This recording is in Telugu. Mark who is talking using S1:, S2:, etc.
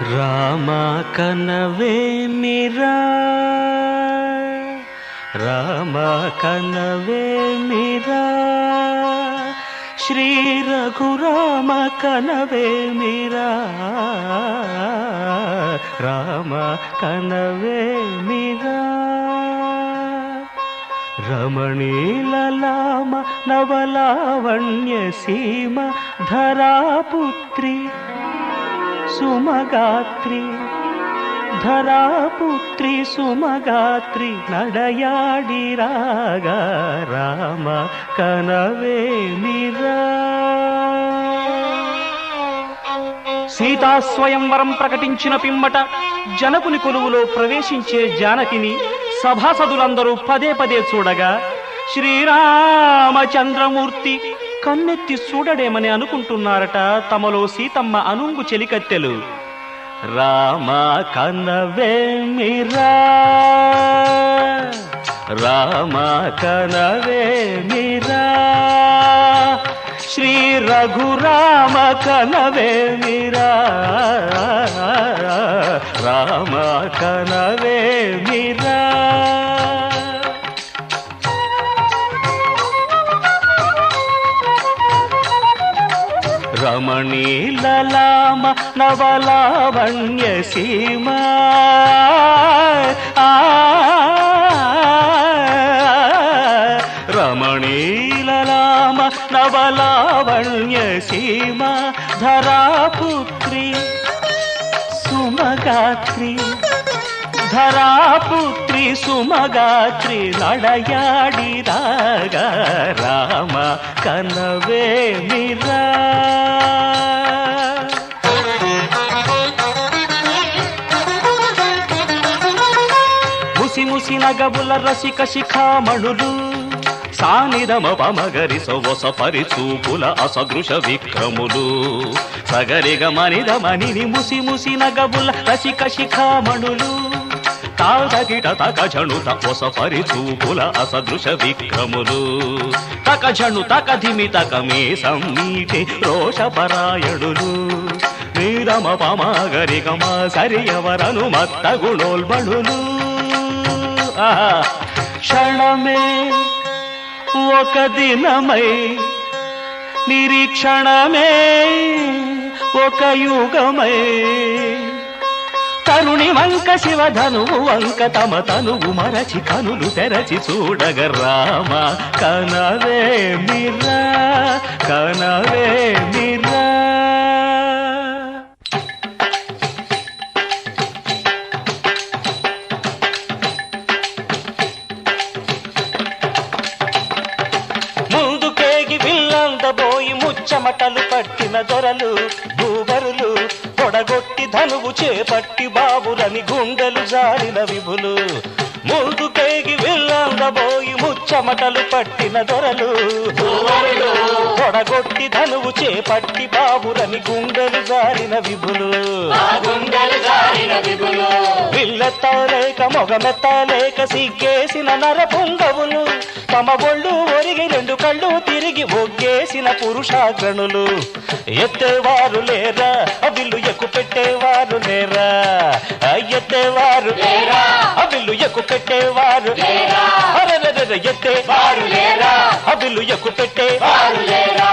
S1: రామా కనవేమిరా రామ కనవేమిరా శ్రీ రఘురామ కనవేమిరా రామ కనవేమిరా రమణీలలామ నవలావణ్య సీమ ధరాపుత్రి సుమగాత్రి ధరాపుత్రి సుమగాత్రి నడయాడి రాగా రామ కనవేమిరా సీతా స్వయంవరం ప్రకటించిన పిమ్మట జనకుని కొలువులో ప్రవేశించే జానకిని సభాసదులందరూ పదే పదే చూడగా శ్రీరామచంద్రమూర్తి కన్నెత్తి చూడడేమని అనుకుంటున్నారట తమలో సీతమ్మ అనుంగు చెలికత్తెలు రామ కనవేమిరా రామ కనవేమిరా శ్రీ రఘురామ కనవేమిరా రామ కనవేమిరా మణిలలామ నవలావణ్య సీమ రమణీలలామ నవలావణ్య సీమ ధరాపుత్రి సుమగాత్రి ధరాపుత్రి సుమగాత్రి నడయాడి రాగ రామ కనవేమిరా ముసి చూసిన గబుల రసిక శిఖామణులు సానిధమ పమగరి సొవస పరిచూపుల అసదృశ విక్రములు. సగరిగ మనిధమని ముసి ముసి నగబుల రసిక శిఖామణులు తాగిట తక జణుత ఒస పరిచూపుల అసదృశ విక్రములు. తక జణు తక ధిమి తక మే సమ్మీటి రోషపరాయణులు నీరమ పమాగరిగమ సరియవరను మత్త గుణోల్బణులు క్షణమే ఒక దినమై నిరీక్షణమే ఒక యుగమై. తరుణి వంక శివధనువు వంక తమ తనువు మరచి కనులు తెరచి చూడగ రామ. కనవే మిరా కనవే విల్లందబోయి ముచ్చమటలు పట్టిన దొరలు భూగరులు పొడగొట్టి ధనువు చేపట్టి బాబులని గుండెలు జారిన విభులు. ముందుకేగి విల్లందబోయి ముచ్చమటలు పట్టిన దొరలు పొడగొట్టి ధనువు చేపట్టి బాబులని గుండెలు జారిన విభులు. విల్లెత్తలేక మొగమెత్తలేక సిగ్గేసిన నర పుంగవులు తమ ఒళ్ళు ఒరిగి రెండు కళ్ళు చేసిన ఒగ్గేసిన పురుషాగ్రణులు ఎత్తేవారు లేరా? అవిల్లు ఎక్కు పెట్టేవారు లేరా? ఆ, ఎత్తేవారు అవిల్లు ఎక్కు పెట్టేవారు అరెరెరెరె, ఎత్తేవారు లేరా? అవిల్లు ఎక్కు పెట్టేవారు లేరా?